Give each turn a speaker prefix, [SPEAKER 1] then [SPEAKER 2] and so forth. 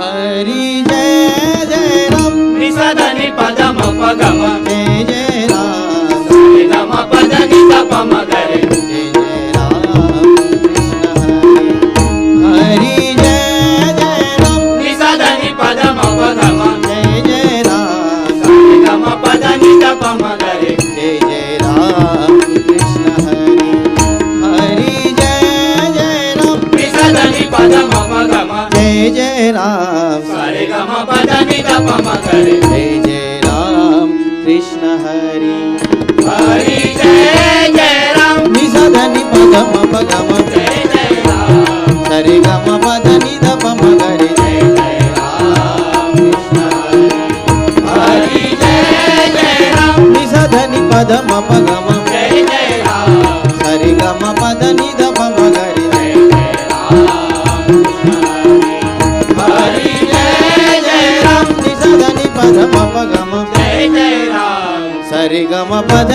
[SPEAKER 1] हरि
[SPEAKER 2] जय जय राम
[SPEAKER 1] निसदनि पदम पगम परम पद निगम
[SPEAKER 2] कर जय जय राम कृष्ण हरि हरि जय जय राम
[SPEAKER 1] निषद निपदम पदम
[SPEAKER 2] जय जय राम
[SPEAKER 1] सरि
[SPEAKER 2] गम पद निदम कर
[SPEAKER 1] जय जय राम कृष्ण हरि जय जय राम
[SPEAKER 2] निषद निपदम पदम
[SPEAKER 1] जय जय राम
[SPEAKER 2] सरि गम पद निदम कर ద పమ గమ జయ జయ
[SPEAKER 1] రామ సరి గమ పద